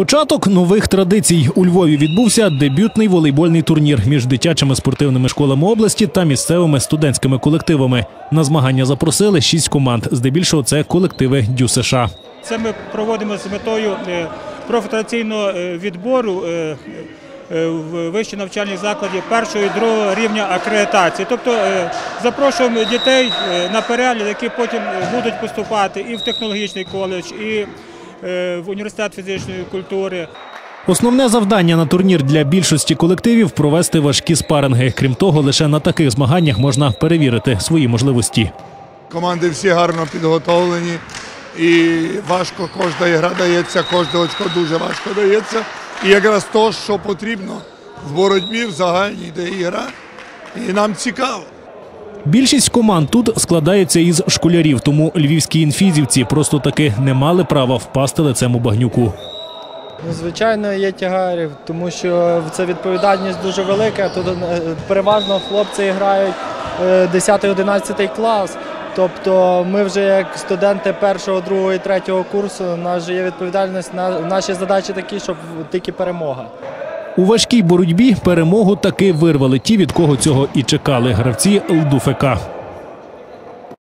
Початок нових традицій у Львові відбувся дебютний волейбольний турнір між дитячими спортивними школами області та місцевими студентськими колективами. На змагання запросили шість команд. Здебільшого це колективи Дю США. Це ми проводимо з метою е, професійного е, відбору е, в вищі навчальні заклади першого і другого рівня акредитації. Тобто запрошуємо дітей на перегляд, які потім будуть поступати і в технологічний коледж, і в університет фізичної культури. Основне завдання на турнір для більшості колективів провести важкі спаринги. Крім того, лише на таких змаганнях можна перевірити свої можливості. Команди всі гарно підготовлені і важко кожна гра дається, кожне очко дуже важко дається. І якраз то, що потрібно в боротьбі, в загальній де ігра, і нам цікаво. Більшість команд тут складається із школярів, тому львівські інфізівці просто таки не мали права впасти лицем у багнюку. Ну, звичайно, є тягарів, тому що це відповідальність дуже велика. Тут е, переважно хлопці грають е, 10-11 клас. Тобто ми вже як студенти першого, другого і третього курсу, у нас же є відповідальність на наші задачі такі, щоб тільки перемога. У важкій боротьбі перемогу таки вирвали ті, від кого цього і чекали гравці ЛДУФК.